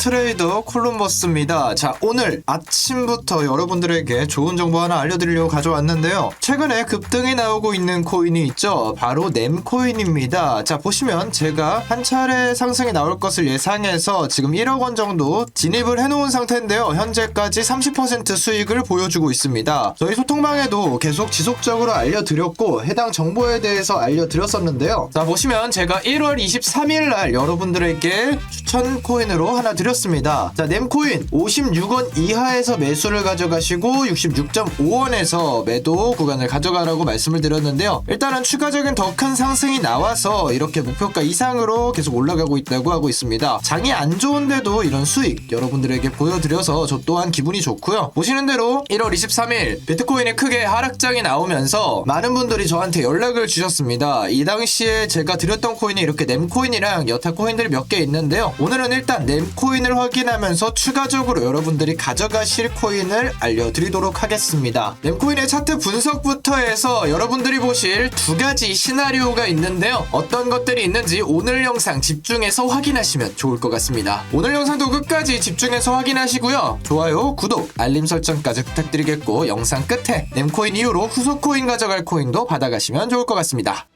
트레이더 콜럼버스입니다. 자, 오늘 아침부터 여러분들에게 좋은 정보 하나 알려드리려고 가져왔는데요. 최근에 급등이 나오고 있는 코인이 있죠. 바로 넴코인입니다. 자, 보시면 제가 한 차례 상승이 나올 것을 예상해서 지금 1억 원 정도 진입을 해놓은 상태인데요. 현재까지 30% 수익을 보여주고 있습니다. 저희 소통방에도 계속 지속적으로 알려드렸고 해당 정보에 대해서 알려드렸었는데요. 자, 보시면 제가 1월 23일 날 여러분들에게 추천 코인으로 하나 드렸 습니다. 자, 넴코인 56원 이하에서 매수를 가져가시고 66.5원에서 매도 구간을 가져가라고 말씀을 드렸는데요. 일단은 추가적인 더 큰 상승이 나와서 이렇게 목표가 이상으로 계속 올라가고 있다고 하고 있습니다. 장이 안 좋은데도 이런 수익 여러분들에게 보여드려서 저 또한 기분이 좋고요. 보시는 대로 1월 23일 비트코인이 크게 하락장이 나오면서 많은 분들이 저한테 연락을 주셨습니다. 이 당시에 제가 드렸던 코인이 이렇게 넴코인이랑 여타 코인들이 몇 개 있는데요. 오늘은 일단 넴코인 을 확인하면서 추가적으로 여러분들이 가져가실 코인을 알려드리도록 하겠습니다. 넴코인의 차트 분석부터 해서 여러분들이 보실 두 가지 시나리오가 있는데요. 어떤 것들이 있는지 오늘 영상 집중해서 확인하시면 좋을 것 같습니다. 오늘 영상도 끝까지 집중해서 확인하시고요. 좋아요, 구독, 알림 설정까지 부탁드리겠고 영상 끝에 넴코인 이후로 후속 코인 가져갈 코인도 받아가시면 좋을 것 같습니다.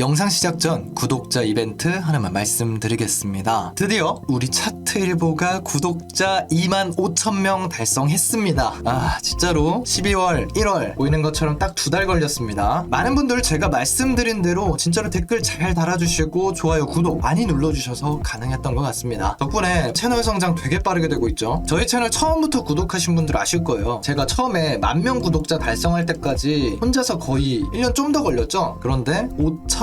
영상 시작 전 구독자 이벤트 하나만 말씀드리겠습니다. 드디어 우리 차트 일보가 구독자 2만 5천 명 달성했습니다. 아 진짜로 12월, 1월 보이는 것처럼 딱 두 달 걸렸습니다. 많은 분들 제가 말씀드린 대로 진짜로 댓글 잘 달아주시고 좋아요, 구독 많이 눌러주셔서 가능했던 것 같습니다. 덕분에 채널 성장 되게 빠르게 되고 있죠. 저희 채널 처음부터 구독하신 분들 아실 거예요. 제가 처음에 만 명 구독자 달성할 때까지 혼자서 거의 1년 좀 더 걸렸죠. 그런데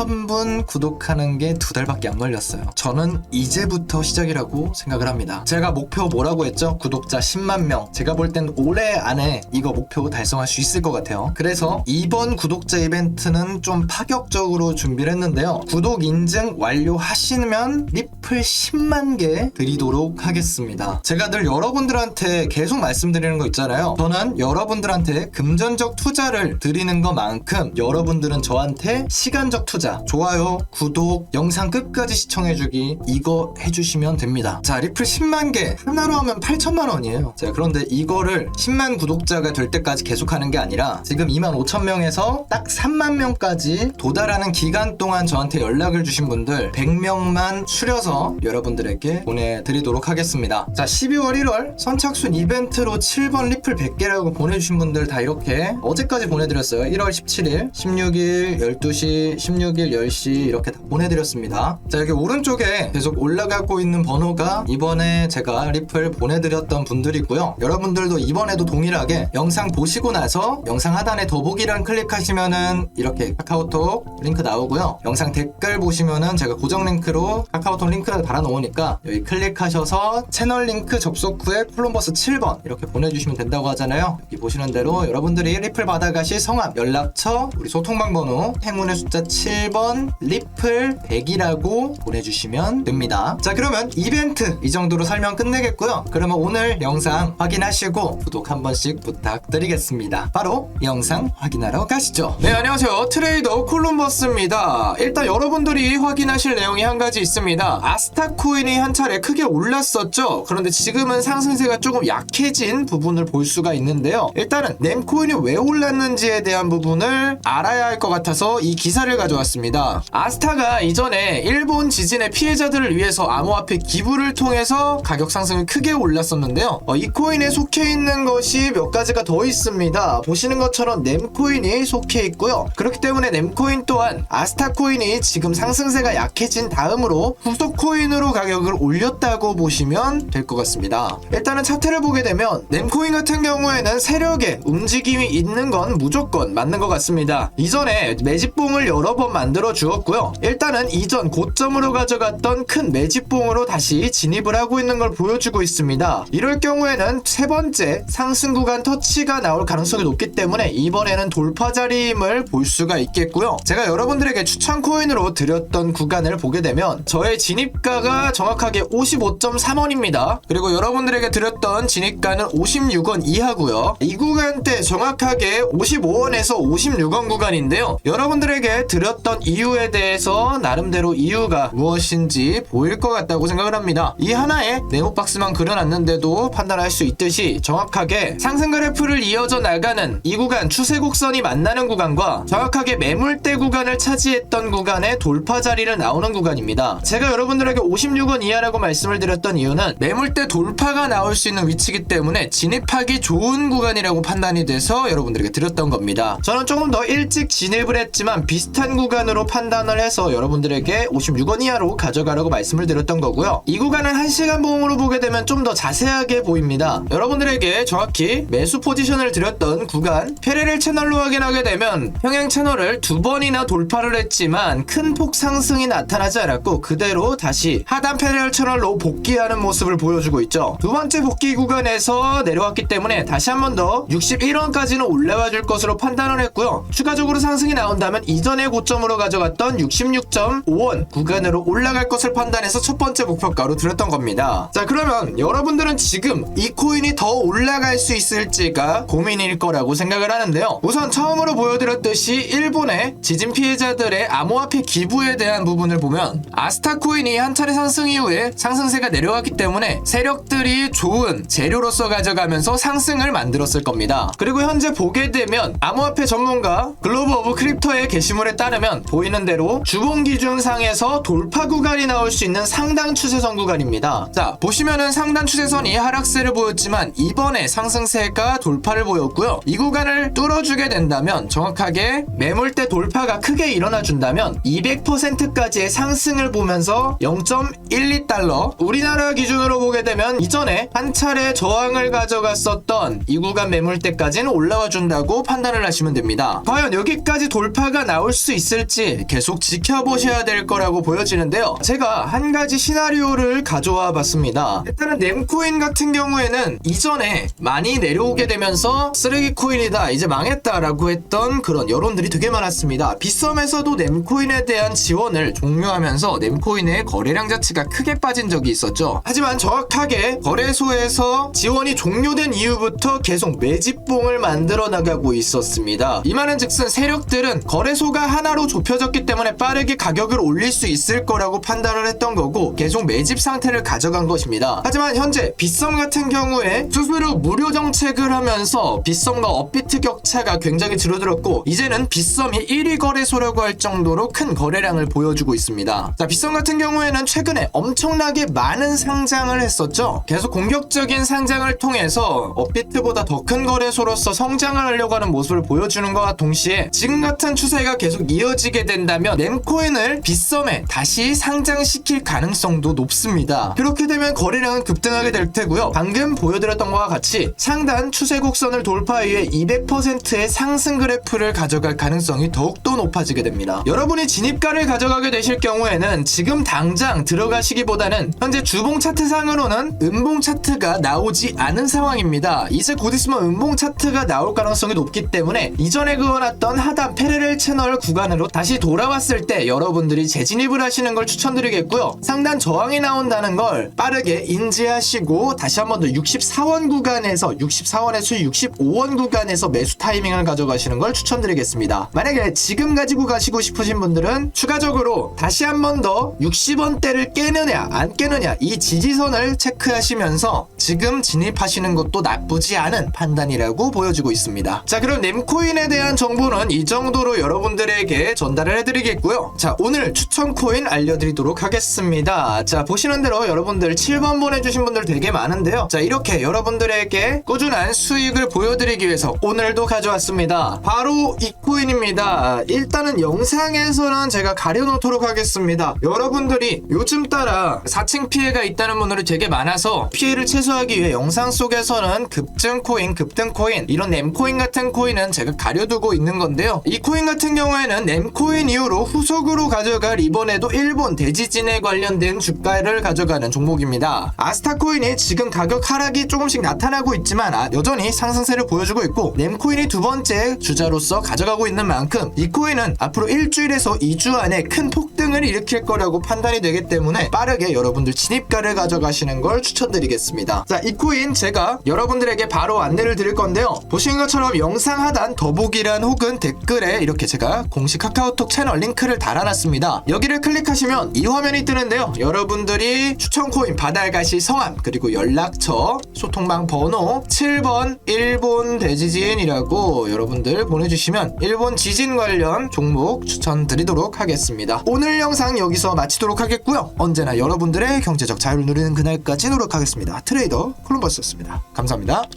5,000분 구독하는 게 두 달밖에 안 걸렸어요. 저는 이제부터 시작이라고 생각을 합니다. 제가 목표 뭐라고 했죠? 구독자 10만 명. 제가 볼 땐 올해 안에 이거 목표 달성할 수 있을 것 같아요. 그래서 이번 구독자 이벤트는 좀 파격적으로 준비를 했는데요. 구독 인증 완료하시면 리플 10만 개 드리도록 하겠습니다. 제가 늘 여러분들한테 계속 말씀드리는 거 있잖아요. 저는 여러분들한테 금전적 투자를 드리는 것만큼 여러분들은 저한테 시간적 투자, 좋아요, 구독, 영상 끝까지 시청해주기 이거 해주시면 됩니다. 자, 리플 10만 개 하나로 하면 8천만 원이에요. 자, 그런데 이거를 10만 구독자가 될 때까지 계속하는 게 아니라 지금 2만 5천 명에서 딱 3만 명까지 도달하는 기간 동안 저한테 연락을 주신 분들 100명만 추려서 여러분들에게 보내드리도록 하겠습니다. 자, 12월 1월 선착순 이벤트로 7번 리플 100개라고 보내주신 분들 다 이렇게 어제까지 보내드렸어요. 1월 17일, 16일, 12시, 16일, 10시 이렇게 다 보내드렸습니다. 자, 여기 오른쪽에 계속 올라가고 있는 번호가 이번에 제가 리플 보내드렸던 분들이고요. 여러분들도 이번에도 동일하게 영상 보시고 나서 영상 하단에 더보기란 클릭하시면은 이렇게 카카오톡 링크 나오고요. 영상 댓글 보시면은 제가 고정 링크로 카카오톡 링크 를 달아놓으니까 여기 클릭하셔서 채널 링크 접속 후에 콜럼버스 7번 이렇게 보내주시면 된다고 하잖아요. 여기 보시는 대로 여러분들이 리플 받아가실 성함, 연락처, 우리 소통방 번호, 행운의 숫자 7번, 리플 100이라고 보내주시면 됩니다. 자 그러면 이벤트 이 정도로 설명 끝내겠고요. 그러면 오늘 영상 확인하시고 구독 한 번씩 부탁드리겠습니다. 바로 영상 확인하러 가시죠. 네 안녕하세요 트레이더 콜럼버스입니다. 일단 여러분들이 확인하실 내용이 한 가지 있습니다. 아스타 코인이 한 차례 크게 올랐었죠. 그런데 지금은 상승세가 조금 약해진 부분을 볼 수가 있는데요. 일단은 넴코인이 왜 올랐는지에 대한 부분을 알아야 할 것 같아서 이 기사를 가져왔습니다. 아스타가 이전에 일본 지진의 피해자들을 위해서 암호화폐 기부를 통해서 가격 상승이 크게 올랐었는데요. 어, 이 코인에 속해 있는 것이 몇 가지가 더 있습니다. 보시는 것처럼 넴코인이 속해 있고요. 그렇기 때문에 넴코인 또한 아스타 코인이 지금 상승세가 약해진 다음으로 후속 코인 으로 가격을 올렸다고 보시면 될 것 같습니다. 일단은 차트를 보게 되면 넴코인 같은 경우에는 세력의 움직임이 있는 건 무조건 맞는 것 같습니다. 이전에 매집봉을 여러 번 만들어 주었고요. 일단은 이전 고점으로 가져갔던 큰 매집봉으로 다시 진입을 하고 있는 걸 보여주고 있습니다. 이럴 경우에는 세 번째 상승 구간 터치가 나올 가능성이 높기 때문에 이번에는 돌파 자리임을 볼 수가 있겠고요. 제가 여러분들에게 추천 코인으로 드렸던 구간을 보게 되면 저의 진입 가가 정확하게 55.3원입니다. 그리고 여러분들에게 드렸던 진입가는 56원 이하고요. 이 구간대 정확하게 55원에서 56원 구간인데요. 여러분들에게 드렸던 이유에 대해서 나름대로 이유가 무엇인지 보일 것 같다고 생각을 합니다. 이 하나의 네모박스만 그려놨는데도 판단할 수 있듯이 정확하게 상승 그래프를 이어져 나가는 이 구간 추세 곡선이 만나는 구간과 정확하게 매물대 구간을 차지했던 구간의 돌파 자리를 나오는 구간입니다. 제가 여러분들에게 56원 이하라고 말씀을 드렸던 이유는 매물대 돌파가 나올 수 있는 위치이기 때문에 진입하기 좋은 구간이라고 판단이 돼서 여러분들에게 드렸던 겁니다. 저는 조금 더 일찍 진입을 했지만 비슷한 구간으로 판단을 해서 여러분들에게 56원 이하로 가져가라고 말씀을 드렸던 거고요. 이 구간은 1시간 보험으로 보게 되면 좀 더 자세하게 보입니다. 여러분들에게 정확히 매수 포지션을 드렸던 구간 페레렐 채널로 확인하게 되면 평행 채널을 두 번이나 돌파를 했지만 큰 폭 상승이 나타나지 않았고 그대로 다시 하단 페레렐 채널로 복귀하는 모습을 보여주고 있죠. 두 번째 복귀 구간에서 내려왔기 때문에 다시 한 번 더 61원까지는 올라와 줄 것으로 판단을 했고요. 추가적으로 상승이 나온다면 이전의 고점으로 가져갔던 66.5원 구간으로 올라갈 것을 판단해서 첫 번째 목표가로 드렸던 겁니다. 자 그러면 여러분들은 지금 이 코인이 더 올라갈 수 있을지가 고민일 거라고 생각을 하는데요. 우선 처음으로 보여드렸듯이 일본의 지진 피해자들의 암호화폐 기부에 대한 부분을 보면 아스타 코인이 한 차례 상승 이후에 상승세가 내려왔기 때문에 세력들이 좋은 재료로서 가져가면서 상승을 만들었을 겁니다. 그리고 현재 보게 되면 암호화폐 전문가 글로브 오브 크립토의 게시물에 따르면 보이는 대로 주봉 기준상에서 돌파 구간이 나올 수 있는 상당 추세선 구간입니다. 자 보시면은 상단 추세선이 하락세를 보였지만 이번에 상승세가 돌파를 보였고요. 이 구간을 뚫어주게 된다면 정확하게 매물대 돌파가 크게 일어나 준다면 200%까지의 상승을 보면서 0.12달러 우리나라 기준으로 보게 되면 이전에 한 차례 저항을 가져갔었던 이 구간 매물대까지는 올라와 준다고 판단을 하시면 됩니다. 과연 여기까지 돌파가 나올 수 있을지 계속 지켜보셔야 될 거라고 보여지는데요. 제가 한 가지 시나리오를 가져와 봤습니다. 일단은 nem코인 같은 경우에는 이전에 많이 내려오게 되면서 쓰레기 코인이다 이제 망했다라고 했던 그런 여론들이 되게 많았습니다. 빗썸에서도 nem코인에 대한 지원을 종료하면서 nem코인의 거 래량 자체가 크게 빠진 적이 있었죠. 하지만 정확하게 거래소에서 지원이 종료된 이후부터 계속 매집봉을 만들어 나가고 있었습니다. 이 말은 즉슨 세력들은 거래소가 하나로 좁혀졌기 때문에 빠르게 가격을 올릴 수 있을 거라고 판단을 했던 거고 계속 매집 상태를 가져간 것입니다. 하지만 현재 빗썸 같은 경우에 스스로 무료 정책을 하면서 빗썸과 업비트 격차가 굉장히 줄어들었고 이제는 빗썸이 1위 거래소라고 할 정도로 큰 거래량을 보여주고 있습니다. 자, 빗썸 같은 경우에 는 최근에 엄청나게 많은 상장을 했었죠. 계속 공격적인 상장을 통해서 업비트보다 더 큰 거래소로서 성장을 하려고 하는 모습을 보여주는 것과 동시에 지금 같은 추세가 계속 이어지게 된다면 nem코인을 빗썸에 다시 상장시킬 가능성도 높습니다. 그렇게 되면 거래량은 급등하게 될 테고요. 방금 보여드렸던 것과 같이 상단 추세 곡선을 돌파 이후에 200%의 상승 그래프를 가져갈 가능성이 더욱더 높아지게 됩니다. 여러분이 진입가를 가져가게 되실 경우에는 지금 당장 들어가시기보다는 현재 주봉 차트상으로는 음봉 차트가 나오지 않은 상황입니다. 이제 곧 있으면 음봉 차트가 나올 가능성이 높기 때문에 이전에 그어놨던 하단 페레렐 채널 구간으로 다시 돌아왔을 때 여러분들이 재진입을 하시는 걸 추천드리겠고요. 상단 저항이 나온다는 걸 빠르게 인지하시고 다시 한 번 더 64원 구간에서 64원에서 65원 구간에서 매수 타이밍을 가져가시는 걸 추천드리겠습니다. 만약에 지금 가지고 가시고 싶으신 분들은 추가적으로 다시 한 번 더 60원 대를 깨느냐 안 깨느냐 이 지지선을 체크하시면서 지금 진입하시는 것도 나쁘지 않은 판단이라고 보여지고 있습니다. 자 그럼 nem코인에 대한 정보는 이 정도로 여러분들에게 전달을 해드리겠고요. 자 오늘 추천 코인 알려드리도록 하겠습니다. 자 보시는 대로 여러분들 7번 보내주신 분들 되게 많은데요. 자 이렇게 여러분들에게 꾸준한 수익을 보여드리기 위해서 오늘도 가져왔습니다. 바로 이 코인입니다. 일단은 영상에서는 제가 가려놓도록 하겠습니다. 여러분들이 요즘 따라 4층 피해가 있다는 분들이 되게 많아서 피해를 최소화하기 위해 영상 속에서는 급증 코인, 급등 코인 이런 nem코인 같은 코인은 제가 가려두고 있는 건데요. 이 코인 같은 경우에는 비트코인 이후로 후속으로 가져갈 이번에도 일본 대지진에 관련된 주가를 가져가는 종목입니다. 아스타코인이 지금 가격 하락이 조금씩 나타나고 있지만 아, 여전히 상승세를 보여주고 있고 nem코인이 두 번째 주자로서 가져가고 있는 만큼 이 코인은 앞으로 일주일에서 2주 안에 큰 폭 등을 일으킬 거라고 판단이 되기 때문에 빠르게 여러분들 진입가를 가져가시는 걸 추천드리겠습니다. 자, 이 코인 제가 여러분들에게 바로 안내를 드릴 건데요. 보시는 것처럼 영상 하단 더보기란 혹은 댓글에 이렇게 제가 공식 카카오톡 채널 링크를 달아놨습니다. 여기를 클릭하시면 이 화면이 뜨는데요. 여러분들이 추천 코인 바달가시 성함 그리고 연락처 소통방 번호 7번 일본 대지진이라고 여러분들 보내주시면 일본 지진 관련 종목 추천드리도록 하겠습니다. 오늘 영상 여기서 마치도록 하겠고요. 언제나 여러분들의 경제적 자유를 누리는 그날까지 노력하겠습니다. 트레이더 콜럼버스였습니다. 감사합니다.